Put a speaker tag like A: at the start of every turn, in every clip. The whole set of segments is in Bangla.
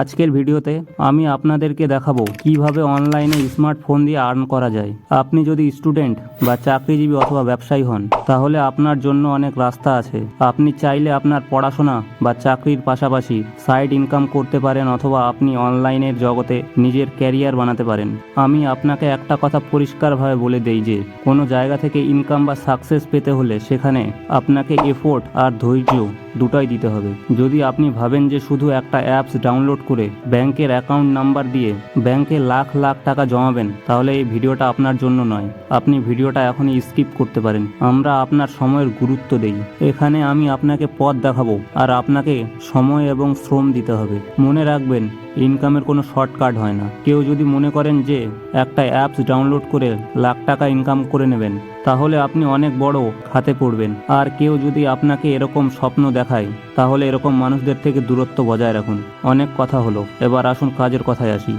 A: আজকের ভিডিওতে আমি আপনাদেরকে দেখাবো কীভাবে অনলাইনে স্মার্টফোন দিয়ে আর্ন করা যায়। আপনি যদি স্টুডেন্ট বা চাকরিজীবী অথবা ব্যবসায়ী হন, তাহলে আপনার জন্য অনেক রাস্তা আছে। আপনি চাইলে আপনার পড়াশোনা বা চাকরির পাশাপাশি সাইড ইনকাম করতে পারেন অথবা আপনি অনলাইনের জগতে নিজের ক্যারিয়ার বানাতে পারেন। আমি আপনাকে একটা কথা পরিষ্কারভাবে বলে দেই যে, কোনো জায়গা থেকে ইনকাম বা সাকসেস পেতে হলে সেখানে আপনাকে এফোর্ট আর ধৈর্য দুটাই দিতে হবে। যদি আপনি ভাবেন যে শুধু একটা অ্যাপস ডাউনলোড করে ব্যাংকের অ্যাকাউন্ট নাম্বার দিয়ে ব্যাংকে লাখ লাখ টাকা জমাবেন, তাহলে এই ভিডিওটা আপনার জন্য নয়। আপনি ভিডিওটা এখনই স্কিপ করতে পারেন। আমরা আপনার সময়ের গুরুত্ব দেই। এখানে আমি আপনাকে পথ দেখাবো, আর আপনাকে সময় এবং শ্রম দিতে হবে। মনে রাখবেন ইনকামের কোনো শর্টকাট হয় না। কেউ যদি মনে করেন যে একটা অ্যাপস ডাউনলোড করে লাখ টাকা ইনকাম করে নেবেন, তাহলে আপনি অনেক বড় খাতে পড়বেন। আর কেউ যদি আপনাকে এরকম স্বপ্ন দেখায়, তাহলে এরকম মানুষদের থেকে দূরত্ব বজায় রাখুন। অনেক কথা হলো। এবার আসুন কাজের কথায় আসি।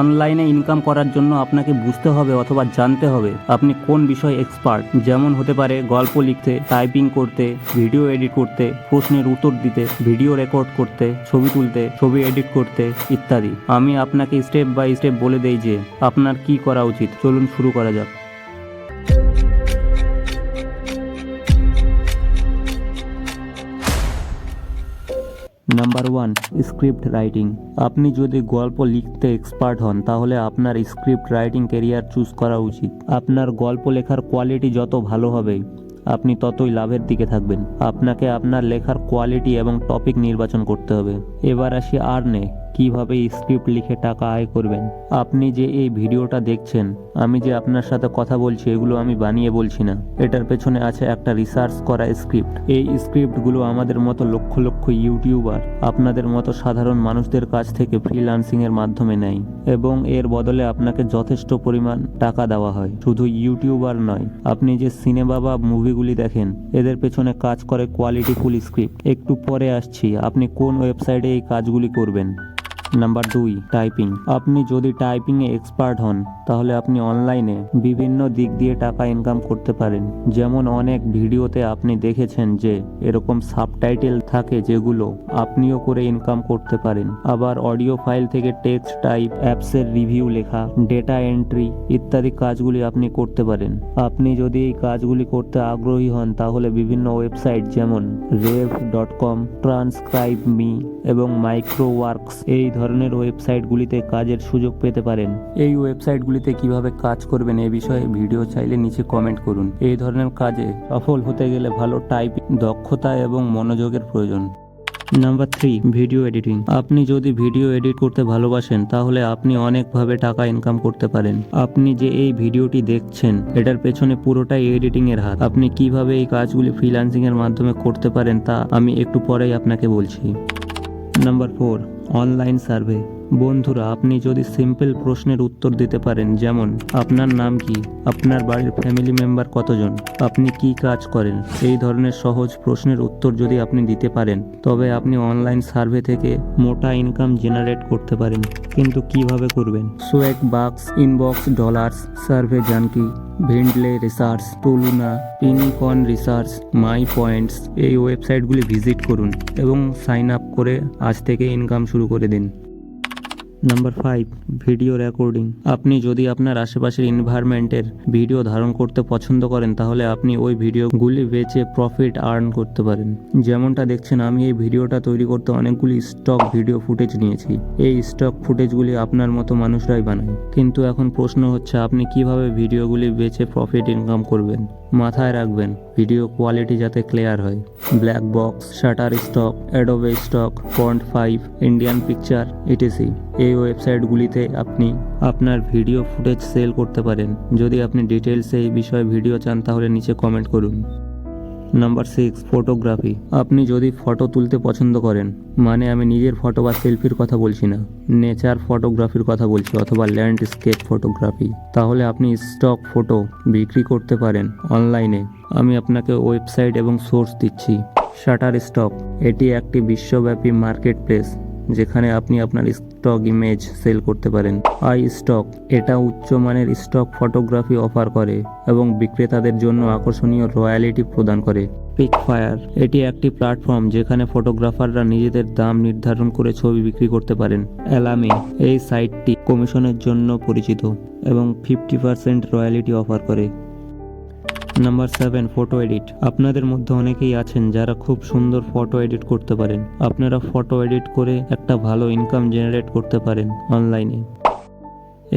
A: অনলাইনে ইনকাম করার জন্য আপনাকে বুঝতে হবে অথবা জানতে হবে আপনি কোন বিষয়ে এক্সপার্ট। যেমন হতে পারে গল্প লিখতে, টাইপিং করতে, ভিডিও এডিট করতে, প্রশ্নের উত্তর দিতে, ভিডিও রেকর্ড করতে, ছবি তুলতে, ছবি এডিট করতে ইত্যাদি। আমি আপনাকে স্টেপ বাই স্টেপ বলে দেই যে আপনার কি করা উচিত। চলুন শুরু করা যাক। নাম্বার ওয়ান স্ক্রিপ্ট রাইটিং আপনি যদি গল্প লিখতে এক্সপার্ট হন, তাহলে আপনার স্ক্রিপ্ট রাইটিং কেরিয়ার চুজ করা উচিত। আপনার গল্প লেখার কোয়ালিটি যত ভালো হবে, আপনি ততই লাভের দিকে থাকবেন। আপনাকে আপনার লেখার কোয়ালিটি এবং টপিক নির্বাচন করতে হবে। এবার আসি আর্নে কীভাবে স্ক্রিপ্ট লিখে টাকা আয় করবেন? আপনি যে এই ভিডিওটা দেখছেন, আমি যে আপনার সাথে কথা বলছি, এগুলো আমি বানিয়ে বলছি না। এটার পেছনে আছে একটা রিসার্চ করা স্ক্রিপ্ট এই স্ক্রিপ্টগুলো আমাদের মতো লক্ষ লক্ষ ইউটিউবার আপনাদের মতো সাধারণ মানুষদের কাছ থেকে ফ্রিল্যান্সিং এর মাধ্যমে নেয় এবং এর বদলে আপনাকে যথেষ্ট পরিমাণ টাকা দেওয়া হয়। শুধু ইউটিউবার নয়, আপনি যে সিনেমা বা মুভিগুলি দেখেন, এদের পেছনে কাজ করে কোয়ালিটিফুল স্ক্রিপ্ট একটু পরে আসছি, আপনি কোন ওয়েবসাইটে এই কাজগুলি করবেন? নাম্বার দুই, টাইপিং। আপনি যদি টাইপিংয়ে এক্সপার্ট হন, তাহলে আপনি অনলাইনে বিভিন্ন দিক দিয়ে টাকা ইনকাম করতে পারেন। যেমন অনেক ভিডিওতে আপনি দেখেছেন যে এরকম সাবটাইটেল থাকে যেগুলো আপনিও করে ইনকাম করতে পারেন। আবার অডিও ফাইল থেকে টেক্সট টাইপ, অ্যাপসের রিভিউ লেখা, ডেটা এন্ট্রি ইত্যাদি কাজগুলি আপনি করতে পারেন। আপনি যদি এই কাজগুলি করতে আগ্রহী হন, তাহলে বিভিন্ন ওয়েবসাইট যেমন Rev dot com, transcribe me এবং মাইক্রো ওয়ার্কস এই ধরনের ওয়েবসাইটগুলিতে কাজের সুযোগ পেতে পারেন। এই ওয়েবসাইটগুলিতে কীভাবে কাজ করবেন এ বিষয়ে ভিডিও চাইলে নিচে কমেন্ট করুন। এই ধরনের কাজে সফল হতে গেলে ভালো টাইপ দক্ষতা এবং মনোযোগের প্রয়োজন। Number three video editing. আপনি যদি ভিডিও এডিট করতে ভালোবাসেন তাহলে আপনি অনেকভাবে টাকা ইনকাম করতে পারেন। আপনি যে এই ভিডিওটি দেখছেন এটার পেছনে পুরোটাই এডিটিং এর হাত। আপনি কীভাবে এই কাজগুলি ফ্রিল্যান্সিং এর মাধ্যমে করতে পারেন তা আমি একটু পরেই আপনাকে বলছি। নাম্বার ফোর অনলাইন সার্ভে বন্ধুরা, আপনি যদি সিম্পল প্রশ্নের উত্তর দিতে পারেন, যেমন, আপনার নাম কি? আপনার বাড়ির ফ্যামিলি মেম্বার কতজন? আপনি কি কাজ করেন? এই ধরনের সহজ প্রশ্নের উত্তর যদি আপনি দিতে পারেন, তবে আপনি অনলাইন সার্ভে থেকে মোটা ইনকাম জেনারেট করতে পারেন। কিন্তু কীভাবে করবেন? Swagbucks, InboxDollars, Survey Junkie Vindale Research, Toluna PineCone Research, MyPoints, এই ওয়েবসাইটগুলি ভিজিট করুন এবং সাইন আপ করে আজ থেকে ইনকাম শুরু করে দিন। নাম্বার ফাইভ ভিডিও রেকর্ডিং আপনি যদি আপনার আশেপাশের এনভায়রনমেন্টের ভিডিও ধারণ করতে পছন্দ করেন, তাহলে আপনি ওই ভিডিওগুলি বেচে প্রফিট আর্ন করতে পারেন। যেমনটা দেখছেন, আমি এই ভিডিওটা তৈরি করতে অনেকগুলি স্টক ভিডিও ফুটেজ নিয়েছি। এই স্টক ফুটেজগুলি আপনার মতো মানুষরাই বানায়। কিন্তু এখন প্রশ্ন হচ্ছে, আপনি কীভাবে ভিডিওগুলি বেচে প্রফিট ইনকাম করবেন? মাথায় রাখবেন ভিডিও কোয়ালিটি যাতে ক্লিয়ার হয়। Black Box Shutterstock Adobe Stock point five Indian Picture ETC এই ওয়েবসাইটগুলিতে আপনি আপনার ভিডিও ফুটেজ সেল করতে পারেন। যদি আপনি ডিটেলসে এই বিষয়ে ভিডিও চান, তাহলে নিচে কমেন্ট করুন। নাম্বার সিক্স ফটোগ্রাফি আপনি যদি ফটো তুলতে পছন্দ করেন মানে আমি নিজের ফটো বা সেলফির কথা বলছি না নেচার ফটোগ্রাফির কথা বলছি অথবা ল্যান্ডস্কেপ ফটোগ্রাফি তাহলে আপনি স্টক ফটো বিক্রি করতে পারেন অনলাইনে আমি আপনাকে ওয়েবসাইট এবং সোর্স দিচ্ছি শাটার স্টক এটি একটি বিশ্বব্যাপী মার্কেট প্লেস যেখানে আপনি আপনার স্টক ইমেজ সেল করতে পারেন। আই স্টক এটা উচ্চমানের স্টক ফটোগ্রাফি অফার করে এবং বিক্রেতাদের জন্য আকর্ষণীয় রয়্যালিটি প্রদান করে। পিক ফায়ার এটি একটি প্ল্যাটফর্ম যেখানে ফটোগ্রাফাররা নিজেদের দাম নির্ধারণ করে ছবি বিক্রি করতে পারেন। অ্যালামি এই সাইটটি কমিশনের জন্য পরিচিত এবং ফিফটি পার্সেন্ট রয়্যালিটি অফার করে। নাম্বার সেভেন ফটো এডিট আপনাদের মধ্যে অনেকেই আছেন যারা খুব সুন্দর ফটো এডিট করতে পারেন। আপনারা ফটো এডিট করে একটা ভালো ইনকাম জেনারেট করতে পারেন অনলাইনে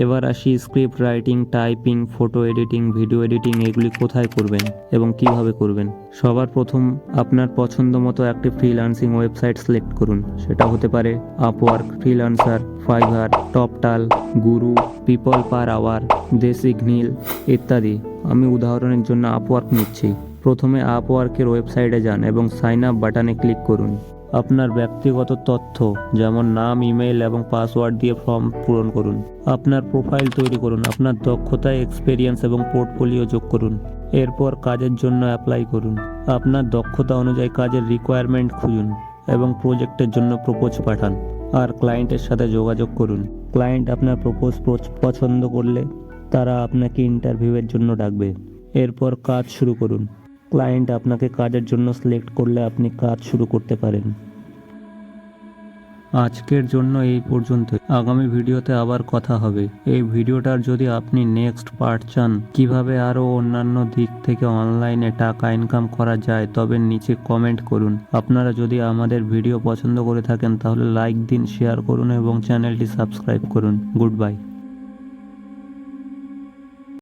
A: এবার আসি script writing typing photo editing video editing এগুলি কোথায় করবেন এবং কীভাবে করবেন? সবার প্রথম আপনার পছন্দ মতো একটি ফ্রিল্যান্সিং ওয়েবসাইট সিলেক্ট করুন। সেটা হতে পারে আপওয়ার্ক ফ্রিল্যান্সার ফাইভার টপটাল গুরু পিপল পার আওয়ার দেশিঘ্নিল ইত্যাদি। আমি উদাহরণের জন্য আপওয়ার্ক নিচ্ছি। প্রথমে আপওয়ার্কের ওয়েবসাইটে যান এবং সাইন আপ বাটনে ক্লিক করুন। আপনার ব্যক্তিগত তথ্য, যেমন নাম ইমেল এবং পাসওয়ার্ড দিয়ে ফর্ম পূরণ করুন। আপনার প্রোফাইল তৈরি করুন। আপনার দক্ষতা এক্সপেরিয়েন্স এবং পোর্টফোলিও যোগ করুন। এরপর কাজের জন্য অ্যাপ্লাই করুন। আপনার দক্ষতা অনুযায়ী কাজের রিকোয়ারমেন্ট খুঁজুন এবং প্রজেক্টের জন্য প্রপোজ পাঠান আর ক্লায়েন্টের সাথে যোগাযোগ করুন। ক্লায়েন্ট আপনার প্রপোজ পছন্দ করলে তারা আপনাকে ইন্টারভিউয়ের জন্য ডাকবে। এরপর কাজ শুরু করুন। ক্লায়েন্ট আপনাকে কাজের জন্য সিলেক্ট করলে আপনি কাজ শুরু করতে পারেন। আজকের জন্য এই পর্যন্ত আগামী ভিডিওতে আবার কথা হবে। এই ভিডিওটার যদি আপনি নেক্সট পার্ট চান, কীভাবে আরও অন্যান্য দিক থেকে অনলাইনে টাকা ইনকাম করা যায়, তবে নিচে কমেন্ট করুন। আপনারা যদি আমাদের ভিডিও পছন্দ করে থাকেন, তাহলে লাইক দিন শেয়ার করুন এবং চ্যানেলটি সাবস্ক্রাইব করুন। Good bye